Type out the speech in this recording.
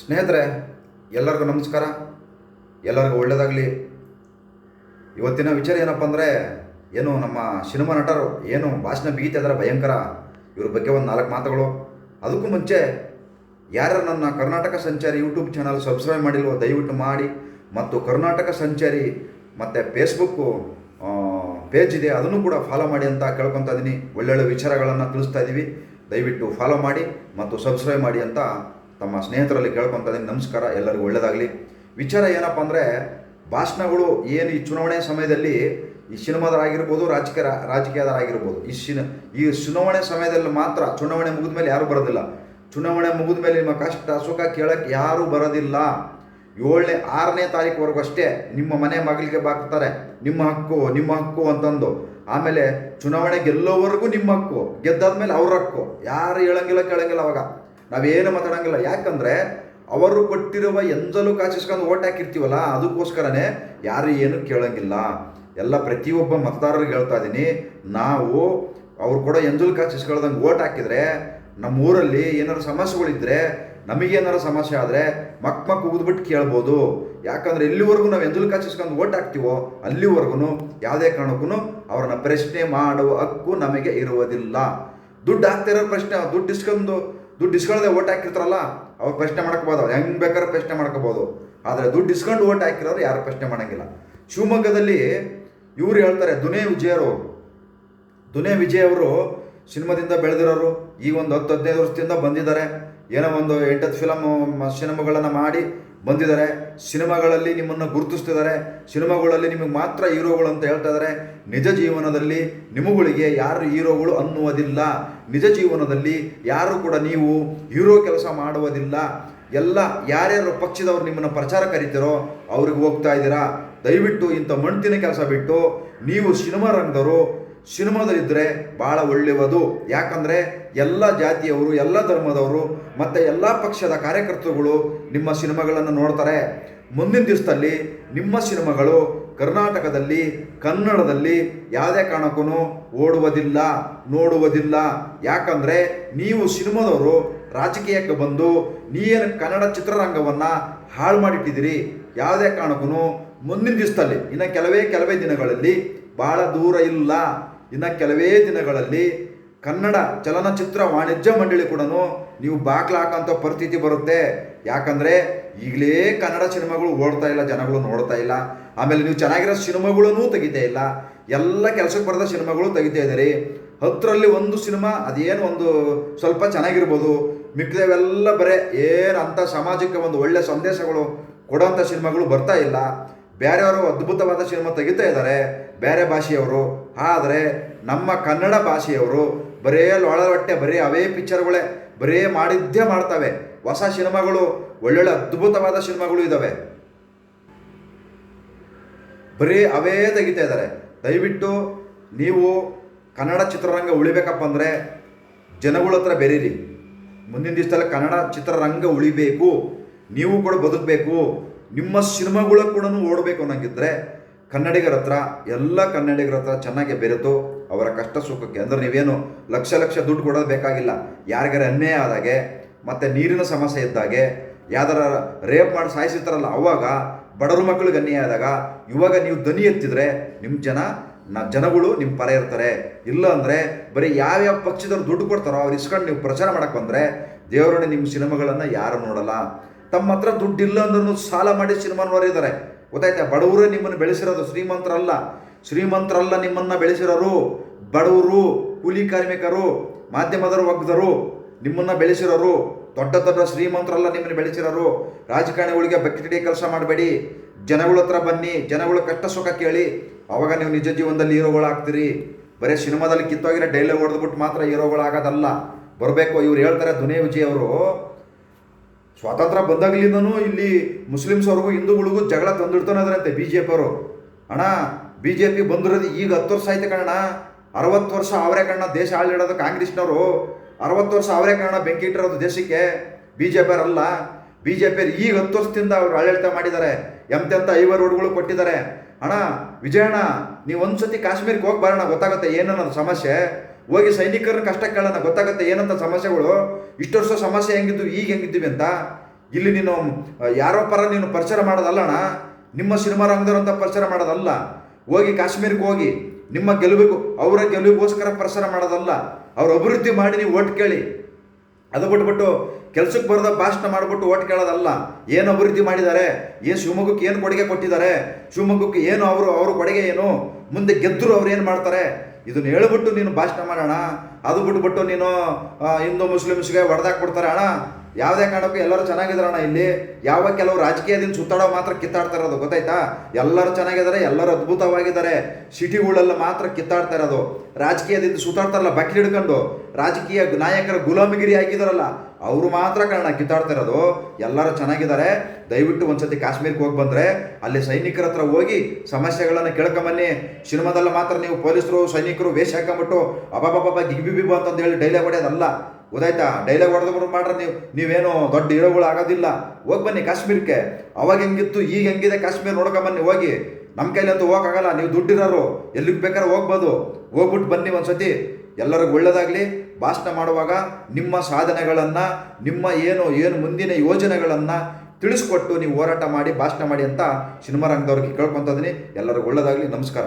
ಸ್ನೇಹಿತರೆ, ಎಲ್ಲರಿಗೂ ನಮಸ್ಕಾರ. ಎಲ್ಲರಿಗೂ ಒಳ್ಳೆಯದಾಗಲಿ ಇವತ್ತಿನ ವಿಚಾರ ಏನಪ್ಪ ಅಂದರೆ, ಏನು ನಮ್ಮ ಸಿನಿಮಾ ನಟರು, ಏನು ಭಾಷಣ ಬಿಗಿತಾ ಅದರ ಭಯಂಕರ. ಇವ್ರ ಬಗ್ಗೆ ಒಂದು ನಾಲ್ಕು ಮಾತುಗಳು. ಅದಕ್ಕೂ ಮುಂಚೆ ಯಾರು ನನ್ನ ಕರ್ನಾಟಕ ಸಂಚಾರಿ ಯೂಟ್ಯೂಬ್ ಚಾನಲ್ ಸಬ್ಸ್ಕ್ರೈಬ್ ಮಾಡಿಲ್ವೋ, ದಯವಿಟ್ಟು ಮಾಡಿ. ಮತ್ತು ಕರ್ನಾಟಕ ಸಂಚಾರಿ ಮತ್ತು ಫೇಸ್ಬುಕ್ಕು ಪೇಜ್ ಇದೆ, ಅದನ್ನು ಕೂಡ ಫಾಲೋ ಮಾಡಿ ಅಂತ ಕೇಳ್ಕೊತಾ ಇದ್ದೀನಿ ಒಳ್ಳೊಳ್ಳೆ ವಿಚಾರಗಳನ್ನು ತಿಳಿಸ್ತಾ ಇದ್ದೀವಿ ದಯವಿಟ್ಟು ಫಾಲೋ ಮಾಡಿ ಮತ್ತು ಸಬ್ಸ್ಕ್ರೈಬ್ ಮಾಡಿ ಅಂತ ತಮ್ಮ ಸ್ನೇಹಿತರಲ್ಲಿ ಕೇಳ್ಕೊತಾ ಇದ್ದೀನಿ ನಮಸ್ಕಾರ, ಎಲ್ಲರಿಗೂ ಒಳ್ಳೆಯದಾಗಲಿ ವಿಚಾರ ಏನಪ್ಪ ಅಂದರೆ, ಭಾಷಣಗಳು ಏನು ಈ ಚುನಾವಣೆ ಸಮಯದಲ್ಲಿ ಈ ಸಿನಿಮಾದರಾಗಿರ್ಬೋದು ರಾಜಕೀಯ ರಾಜಕೀಯದರಾಗಿರ್ಬೋದು ಈ ಸಿನ, ಈ ಚುನಾವಣೆ ಸಮಯದಲ್ಲಿ ಮಾತ್ರ, ಚುನಾವಣೆ ಮುಗಿದ ಮೇಲೆ ಯಾರೂ ಬರೋದಿಲ್ಲ. ಚುನಾವಣೆ ಮುಗಿದ ಮೇಲೆ ನಿಮ್ಮ ಕಷ್ಟ, ಸುಖ ಕೇಳಕ್ಕೆ ಯಾರೂ ಬರೋದಿಲ್ಲ. ಏಳನೇ, ಆರನೇ ತಾರೀಕುವರೆಗೂ ಅಷ್ಟೇ ನಿಮ್ಮ ಮನೆ ಮಗಳಿಗೆ ಬಾಕ್ತಾರೆ ನಿಮ್ಮ ಹಕ್ಕು ನಿಮ್ಮ ಹಕ್ಕು ಅಂತಂದು. ಆಮೇಲೆ ಚುನಾವಣೆ ಗೆಲ್ಲೋವರೆಗೂ ನಿಮ್ಮ ಹಕ್ಕು ಗೆದ್ದಾದ ಮೇಲೆ ಅವ್ರ ಹಕ್ಕು. ಯಾರು ಹೇಳಂಗಿಲ್ಲ, ಕೇಳಂಗಿಲ್ಲ ಅವಾಗ. ನಾವೇನು ಮಾತಾಡೋಂಗಿಲ್ಲ. ಯಾಕಂದರೆ ಅವರು ಕೊಟ್ಟಿರುವ ಎಂದಲೂ ಕಾಚಿಸ್ಕೊಂಡು ಓಟ್ ಹಾಕಿರ್ತೀವಲ್ಲ, ಅದಕ್ಕೋಸ್ಕರನೇ ಯಾರು ಏನು ಕೇಳೋಂಗಿಲ್ಲ. ಎಲ್ಲ ಪ್ರತಿಯೊಬ್ಬ ಮತದಾರರಿಗೆ ಹೇಳ್ತಾ ಇದ್ದೀನಿ ನಾವು ಅವ್ರು ಕೂಡ ಎಂಜಲು ಕಾಚಿಸ್ಕೊಳ್ದಂಗೆ ಓಟ್ ಹಾಕಿದರೆ ನಮ್ಮ ಊರಲ್ಲಿ ಏನಾರು ಸಮಸ್ಯೆಗಳಿದ್ರೆ ನಮಗೇನಾರು ಸಮಸ್ಯೆ ಆದರೆ ಮಕ್ ಮಕ್ ಕೇಳ್ಬೋದು. ಯಾಕಂದರೆ ಎಲ್ಲಿವರೆಗೂ ನಾವು ಎಂಜಲು ಕಾಚಿಸ್ಕೊಂಡು ಓಟ್ ಹಾಕ್ತೀವೋ ಅಲ್ಲಿವರೆಗೂ ಯಾವುದೇ ಕಾರಣಕ್ಕೂ ಅವ್ರನ್ನ ಪ್ರಶ್ನೆ ಮಾಡುವ ಹಕ್ಕು ನಮಗೆ ಇರುವುದಿಲ್ಲ. ದುಡ್ಡು ಹಾಕ್ತಿರೋ ಪ್ರಶ್ನೆ, ದುಡ್ಡು ಇಸ್ಕೊಂಡು ದುಡ್ಡು ಇಸ್ಕೊಳ್ಳದೆ ಓಟ್ ಹಾಕಿರ್ತಾರಲ್ಲ, ಅವ್ರು ಪ್ರಶ್ನೆ ಮಾಡ್ಕೋಬೋದು. ಅವ್ರು ಹೆಂಗೆ ಬೇಕಾದ್ರೆ ಪ್ರಶ್ನೆ ಮಾಡ್ಕೋಬೋದು. ಆದರೆ ದುಡ್ಡು ಇಸ್ಕೊಂಡು ಓಟ್ ಹಾಕಿರೋರು ಯಾರು ಪ್ರಶ್ನೆ ಮಾಡಂಗಿಲ್ಲ. ಶಿವಮೊಗ್ಗದಲ್ಲಿ ಇವ್ರು ಹೇಳ್ತಾರೆ, ದುನೇ ವಿಜಯರು. ದುನೇ ವಿಜಯ್ ಅವರು ಸಿನಿಮಾದಿಂದ ಬೆಳೆದಿರೋರು. ಈಗ ಒಂದು ಹತ್ತು ಹದಿನೈದು ವರ್ಷದಿಂದ ಬಂದಿದ್ದಾರೆ. ಏನೋ ಒಂದು ಎಂಟತ್ತು ಫಿಲಮ್ ಸಿನಿಮಾಗಳನ್ನು ಮಾಡಿ ಬಂದಿದ್ದಾರೆ. ಸಿನಿಮಾಗಳಲ್ಲಿ ನಿಮ್ಮನ್ನು ಗುರುತಿಸ್ತಿದ್ದಾರೆ. ಸಿನಿಮಾಗಳಲ್ಲಿ ನಿಮಗೆ ಮಾತ್ರ ಹೀರೋಗಳು ಅಂತ ಹೇಳ್ತಾ ಇದ್ದಾರೆ. ನಿಜ ಜೀವನದಲ್ಲಿ ನಿಮಗಳಿಗೆ ಯಾರು ಹೀರೋಗಳು ಅನ್ನುವುದಿಲ್ಲ. ನಿಜ ಜೀವನದಲ್ಲಿ ಯಾರು ಕೂಡ ನೀವು ಹೀರೋ ಕೆಲಸ ಮಾಡುವುದಿಲ್ಲ. ಎಲ್ಲ ಯಾರ್ಯಾರು ಪಕ್ಷದವರು ನಿಮ್ಮನ್ನು ಪ್ರಚಾರ ಕರಿತೀರೋ ಅವ್ರಿಗೆ ಹೋಗ್ತಾ ಇದ್ದೀರಾ. ದಯವಿಟ್ಟು ಇಂಥ ಮಣ್ತಿನ ಕೆಲಸ ಬಿಟ್ಟು ನೀವು ಸಿನಿಮಾ ರಂಗದವರು ಸಿನಿಮಾದಲ್ಲಿದ್ದರೆ ಭಾಳ ಒಳ್ಳೆಯದು. ಯಾಕಂದರೆ ಎಲ್ಲ ಜಾತಿಯವರು, ಎಲ್ಲ ಧರ್ಮದವರು, ಮತ್ತು ಎಲ್ಲ ಪಕ್ಷದ ಕಾರ್ಯಕರ್ತರುಗಳು ನಿಮ್ಮ ಸಿನಿಮಾಗಳನ್ನು ನೋಡ್ತಾರೆ. ಮುಂದಿನ ದಿವಸದಲ್ಲಿ ನಿಮ್ಮ ಸಿನಿಮಾಗಳು ಕರ್ನಾಟಕದಲ್ಲಿ, ಕನ್ನಡದಲ್ಲಿ ಯಾವುದೇ ಕಾರಣಕ್ಕೂ ಓಡುವುದಿಲ್ಲ, ನೋಡುವುದಿಲ್ಲ. ಯಾಕಂದರೆ ನೀವು ಸಿನಿಮಾದವರು ರಾಜಕೀಯಕ್ಕೆ ಬಂದು ನೀನು ಕನ್ನಡ ಚಿತ್ರರಂಗವನ್ನು ಹಾಳು ಮಾಡಿಟ್ಟಿದ್ದೀರಿ. ಯಾವುದೇ ಕಾರಣಕ್ಕೂ ಮುಂದಿನ ದಿವಸದಲ್ಲಿ, ಇನ್ನು ಕೆಲವೇ ಕೆಲವೇ ದಿನಗಳಲ್ಲಿ ಭಾಳ ದೂರ ಇಲ್ಲ. ಇನ್ನು ಕೆಲವೇ ದಿನಗಳಲ್ಲಿ ಕನ್ನಡ ಚಲನಚಿತ್ರ ವಾಣಿಜ್ಯ ಮಂಡಳಿ ಕೂಡ ನೀವು ಬಾಗ್ಲು ಹಾಕೋಂಥ ಪರಿಸ್ಥಿತಿ ಬರುತ್ತೆ. ಯಾಕಂದರೆ ಈಗಲೇ ಕನ್ನಡ ಸಿನಿಮಾಗಳು ಓಡ್ತಾ ಇಲ್ಲ, ಜನಗಳು ನೋಡ್ತಾ ಇಲ್ಲ. ಆಮೇಲೆ ನೀವು ಚೆನ್ನಾಗಿರೋ ಸಿನಿಮಾಗಳನ್ನೂ ತೆಗಿತಾ ಇಲ್ಲ. ಎಲ್ಲ ಕೆಲಸಕ್ಕೆ ಬರೆದ ಸಿನಿಮಾಗಳು ತೆಗಿತಾ ಇದ್ದೀರಿ. ಹತ್ತರಲ್ಲಿ ಒಂದು ಸಿನಿಮಾ, ಅದೇನು ಒಂದು ಸ್ವಲ್ಪ ಚೆನ್ನಾಗಿರ್ಬೋದು. ಮಿಕ್ಕಿದವೆಲ್ಲ ಬರೇ ಏನು ಅಂಥ ಸಮಾಜಕ್ಕೆ ಒಂದು ಒಳ್ಳೆ ಸಂದೇಶಗಳು ಕೊಡೋಂಥ ಸಿನಿಮಾಗಳು ಬರ್ತಾ ಇಲ್ಲ. ಬೇರೆಯವರು ಅದ್ಭುತವಾದ ಸಿನಿಮಾ ತೆಗಿತಾ ಇದ್ದಾರೆ, ಬೇರೆ ಭಾಷೆಯವರು. ಆದರೆ ನಮ್ಮ ಕನ್ನಡ ಭಾಷೆಯವರು ಬರೇ ಲೊಳಲೊಟ್ಟೆ ಬರೀ ಅವೇ ಪಿಕ್ಚರ್ಗಳೇ, ಬರೇ ಮಾಡಿದ್ದೇ ಮಾಡ್ತವೆ. ಹೊಸ ಸಿನಿಮಾಗಳು, ಒಳ್ಳೊಳ್ಳೆ ಅದ್ಭುತವಾದ ಸಿನಿಮಾಗಳು ಇದ್ದಾವೆ ಬರೀ ಅವೇ ತೆಗಿತಾ ಇದ್ದಾರೆ. ದಯವಿಟ್ಟು ನೀವು ಕನ್ನಡ ಚಿತ್ರರಂಗ ಉಳಿಬೇಕಪ್ಪ ಅಂದರೆ ಜನಗಳ ಹತ್ರ ಬೆರೀರಿ. ಮುಂದಿನ ದಿವಸದಲ್ಲಿ ಕನ್ನಡ ಚಿತ್ರರಂಗ ಉಳಿಬೇಕು. ನೀವು ಕೂಡ ಬದುಕಬೇಕು. ನಿಮ್ಮ ಸಿನಿಮಾಗಳ ಕೂಡ ಓಡಬೇಕು ಅನ್ನೋಂಗಿದ್ರೆ ಕನ್ನಡಿಗರ ಹತ್ರ, ಎಲ್ಲ ಕನ್ನಡಿಗರ ಹತ್ರ ಚೆನ್ನಾಗಿ ಬೆರೆತು ಅವರ ಕಷ್ಟ ಸುಖಕ್ಕೆ, ಅಂದರೆ ನೀವೇನು ಲಕ್ಷ ಲಕ್ಷ ದುಡ್ಡು ಕೊಡೋದು ಬೇಕಾಗಿಲ್ಲ. ಯಾರಿಗಾರ ಅನ್ಯಾಯ ಆದಾಗೆ, ಮತ್ತು ನೀರಿನ ಸಮಸ್ಯೆ ಇದ್ದಾಗೆ, ಯಾವ್ದಾರ ರೇಪ್ ಮಾಡಿ ಸಾಯಿಸಿರ್ತಾರಲ್ಲ ಅವಾಗ, ಬಡವ್ರ ಮಕ್ಕಳಿಗೆ ಅನ್ಯಾಯ ಆದಾಗ, ಇವಾಗ ನೀವು ದನಿ ಎತ್ತಿದ್ರೆ ನಿಮ್ಮ ಜನ, ನ ಜನಗಳು ನಿಮ್ಮ ಪರ ಇರ್ತಾರೆ. ಇಲ್ಲ ಅಂದರೆ ಬರೀ ಯಾವ್ಯಾವ ಪಕ್ಷದವ್ರು ದುಡ್ಡು ಕೊಡ್ತಾರೋ ಅವ್ರು ಇಸ್ಕೊಂಡು ನೀವು ಪ್ರಚಾರ ಮಾಡಕ್ಕೆ ಬಂದರೆ ದೇವರೊಡೆ ನಿಮ್ಮ ಸಿನಿಮಾಗಳನ್ನು ಯಾರು ನೋಡಲ್ಲ. ತಮ್ಮ ಹತ್ರ ದುಡ್ಡಿಲ್ಲ ಅಂದ್ರೂ ಸಾಲ ಮಾಡಿ ಸಿನಿಮಾ ನೋಡಿದ್ದಾರೆ ಗೊತ್ತಾಯ್ತಾ? ಬಡವರೇ ನಿಮ್ಮನ್ನು ಬೆಳೆಸಿರೋದು ಶ್ರೀಮಂತರಲ್ಲ. ಶ್ರೀಮಂತರಲ್ಲ ನಿಮ್ಮನ್ನು ಬೆಳೆಸಿರೋರು ಬಡವರು, ಕೂಲಿ ಕಾರ್ಮಿಕರು, ಮಾಧ್ಯಮದವರು ಒಗ್ದರು ನಿಮ್ಮನ್ನು ಬೆಳೆಸಿರೋರು, ದೊಡ್ಡ ದೊಡ್ಡ ಶ್ರೀಮಂತರಲ್ಲ ನಿಮ್ಮನ್ನು ಬೆಳೆಸಿರೋರು. ರಾಜಕಾರಣಿಗಳಿಗೆ ಬಕ್ಕಿಡಿ ಕೆಲಸ ಮಾಡಬೇಡಿ. ಜನಗಳ ಹತ್ರ ಬನ್ನಿ, ಜನಗಳ ಕಷ್ಟ ಸುಖ ಕೇಳಿ. ಅವಾಗ ನೀವು ನಿಜ ಜೀವನದಲ್ಲಿ ಹೀರೋಗಳಾಗ್ತೀರಿ. ಬರೀ ಸಿನಿಮಾದಲ್ಲಿ ಕಿತ್ತೋಗಿರೋ ಡೈಲಾಗ್ ಹೊಡೆದ್ಬಿಟ್ಟು ಮಾತ್ರ ಹೀರೋಗಳಾಗೋದಲ್ಲ. ಬರಬೇಕು, ಇವ್ರು ಹೇಳ್ತಾರೆ ದುನೇ ವಿಜಯ್ ಅವರು ಸ್ವಾತಂತ್ರ್ಯ ಬಂದಾಗಲಿಂದನೂ ಇಲ್ಲಿ ಮುಸ್ಲಿಮ್ಸ್ವರೆಗೂ ಹಿಂದೂಗಳಿಗೂ ಜಗಳ ತಂದಿಡ್ತಾನೆ ಅದರಂತೆ ಬಿ ಜೆ ಪಿಯವರು ಅಣ್ಣ ಬಿ ಜೆ ಪಿ ಬಂದಿರೋದು ಈಗ ಹತ್ತು ವರ್ಷ ಆಯ್ತು ಕಣ್ಣ ಅರವತ್ತು ವರ್ಷ ಅವರೇ ಕಣ್ಣ ದೇಶ ಆಳಿಡೋದು ಕಾಂಗ್ರೆಸ್ನವರು. ಅರವತ್ತು ವರ್ಷ ಅವರೇ ಕಣ ಬೆಂಕಿ ಇಟ್ಟಿರೋದು ದೇಶಕ್ಕೆ. ಬಿ ಜೆ ಪಿಯರಲ್ಲ ಬಿ ಜೆ ಪಿಯರು ಈಗ ಹತ್ತು ವರ್ಷದಿಂದ ಅವರು ಆಡಳಿತ ಮಾಡಿದ್ದಾರೆ. ಎಂತೆಂತ ಐವ ರೋಡ್ಗಳು ಕೊಟ್ಟಿದ್ದಾರೆ. ಅಣ್ಣ, ವಿಜಯಣ್ಣ, ನೀವು ಒಂದ್ಸತಿ ಕಾಶ್ಮೀರಕ್ಕೆ ಹೋಗಿ ಬರೋಣ, ಗೊತ್ತಾಗುತ್ತೆ ಏನನ್ನೋದು ಸಮಸ್ಯೆ. ಹೋಗಿ ಸೈನಿಕರನ್ನ ಕಷ್ಟ ಕೇಳೋಣ, ಗೊತ್ತಾಗುತ್ತೆ ಏನಂತ ಸಮಸ್ಯೆಗಳು? ಇಷ್ಟು ವರ್ಷ ಸಮಸ್ಯೆ ಹೆಂಗಿದ್ದು ಈಗ ಹೆಂಗಿದ್ದೀವಿ ಅಂತ? ಇಲ್ಲಿ ನೀನು ಯಾರೋ ಪರ ನೀನು ಪರಿಚಯ ಮಾಡೋದಲ್ಲಣ್ಣ? ನಿಮ್ಮ ಸಿನಿಮಾ ರಂಗದವರಂತ ಪ್ರಚಾರ ಮಾಡೋದಲ್ಲ? ಹೋಗಿ ಕಾಶ್ಮೀರಕ್ಕೆ ಹೋಗಿ, ನಿಮ್ಮ ಗೆಲುವಿಗೂ, ಅವರ ಗೆಲುವಿಗೋಸ್ಕರ ಪರಿಸರ ಮಾಡೋದಲ್ಲ? ಅವ್ರ ಅಭಿವೃದ್ಧಿ ಮಾಡಿ ನೀವು ಓಟ್ ಕೇಳಿ. ಅದು ಬಿಟ್ಬಿಟ್ಟು ಕೆಲಸಕ್ಕೆ ಬರೋದ ಭಾಷಣ ಮಾಡಿಬಿಟ್ಟು ಓಟ್ ಕೇಳೋದಲ್ಲ? ಏನು ಅಭಿವೃದ್ಧಿ ಮಾಡಿದ್ದಾರೆ? ಏನು ಶಿವಮೊಗ್ಗಕ್ಕೆ ಏನು ಕೊಡುಗೆ ಕೊಟ್ಟಿದ್ದಾರೆ? ಶಿವಮೊಗ್ಗಕ್ಕೆ ಏನು ಅವರು ಅವರು ಕೊಡುಗೆ ಏನು? ಮುಂದೆ ಗೆದ್ದರು ಅವ್ರು ಏನು ಮಾಡ್ತಾರೆ? ಇದನ್ನ ಹೇಳ್ಬಿಟ್ಟು ನೀನು ಭಾಷಣ ಮಾಡೋಣ, ಅದು ಬಿಟ್ಬಿಟ್ಟು ನೀನು ಹಿಂದೂ ಮುಸ್ಲಿಮ್ಸ್ಗೆ ಹೊಡೆದಾಕ್ಬಿಡ್ತಾರೆ ಅಣ್ಣ. ಯಾವುದೇ ಕಾರಣಕ್ಕೂ ಎಲ್ಲರೂ ಚೆನ್ನಾಗಿದಾರಣ್ಣ ಇಲ್ಲಿ. ಯಾವ ಕೆಲವು ರಾಜಕೀಯದಿಂದ ಸುತ್ತಾಡೋ ಮಾತ್ರ ಕಿತ್ತಾಡ್ತಾ ಇರೋದು, ಗೊತ್ತಾಯ್ತಾ? ಎಲ್ಲರೂ ಚೆನ್ನಾಗಿದ್ದಾರೆ ಎಲ್ಲರೂ ಅದ್ಭುತವಾಗಿದ್ದಾರೆ ಸಿಟಿಗಳೆಲ್ಲ ಮಾತ್ರ ಕಿತ್ತಾಡ್ತಾ ಇರೋದು. ರಾಜಕೀಯದಿಂದ ಸುತ್ತಾಡ್ತಾರಲ್ಲ ಬಕೆಟ್ ಹಿಡ್ಕೊಂಡು ರಾಜಕೀಯ ನಾಯಕರ ಗುಲಾಮಗಿರಿ ಆಗಿದಾರಲ್ಲ ಅವರು ಮಾತ್ರ ಕಾರಣ ಕಿತ್ತಾಡ್ತಾ ಇರೋದು ಎಲ್ಲರೂ ಚೆನ್ನಾಗಿದ್ದಾರೆ. ದಯವಿಟ್ಟು ಒಂದ್ಸತಿ ಕಾಶ್ಮೀರಕ್ಕೆ ಹೋಗಿ ಬಂದರೆ ಅಲ್ಲಿ ಸೈನಿಕರ ಹತ್ರ ಹೋಗಿ ಸಮಸ್ಯೆಗಳನ್ನು ಕೇಳ್ಕೊಂಬನ್ನಿ. ಸಿನಿಮಾದಲ್ಲಿ ಮಾತ್ರ ನೀವು ಪೊಲೀಸರು, ಸೈನಿಕರು ವೇಷ ಹಾಕೊಂಬಿಟ್ಟು ಅಬಾಬಾಬಾ ಬಿಬು ಅಂತಂದು ಹೇಳಿ ಡೈಲಾಗ್ ಹೊಡೆಯೋದಲ್ಲ. ಗೊತ್ತಾಯ್ತಾ? ಡೈಲಾಗ್ ಹೊಡೆದು ಮಾಡ್ರೆ ನೀವು. ನೀವೇನು ದೊಡ್ಡ ಹೀರೋಗಳು ಆಗೋದಿಲ್ಲ. ಹೋಗಿ ಬನ್ನಿ ಕಾಶ್ಮೀರಕ್ಕೆ. ಅವಾಗ ಹೆಂಗಿತ್ತು, ಈಗ ಹೆಂಗಿದೆ ಕಾಶ್ಮೀರ ನೋಡ್ಕೊಂಬನ್ನಿ ಹೋಗಿ. ನಮ್ಮ ಕೈಲಿ ಅಂತೂ ಹೋಗೋಕ್ಕಾಗಲ್ಲ ನೀವು ದುಡ್ಡಿರೋರು. ಎಲ್ಲಿಗೆ ಬೇಕಾದ್ರೆ ಹೋಗ್ಬೋದು. ಹೋಗ್ಬಿಟ್ಟು ಬನ್ನಿ ಒಂದ್ಸತಿ. ಎಲ್ಲರಿಗೂ ಒಳ್ಳೆಯದಾಗಲಿ ಭಾಷಣ ಮಾಡುವಾಗ ನಿಮ್ಮ ಸಾಧನೆಗಳನ್ನು, ನಿಮ್ಮ ಏನು ಏನು ಮುಂದಿನ ಯೋಜನೆಗಳನ್ನು ತಿಳಿಸ್ಕೊಟ್ಟು ನೀವು ಹೋರಾಟ ಮಾಡಿ, ಭಾಷಣ ಮಾಡಿ ಅಂತ ಸಿನಿಮಾ ರಂಗದವ್ರಿಗೆ ಕೇಳ್ಕೊತಿದ್ದೀನಿ ಎಲ್ಲರಿಗೂ ಒಳ್ಳೆಯದಾಗಲಿ ನಮಸ್ಕಾರ.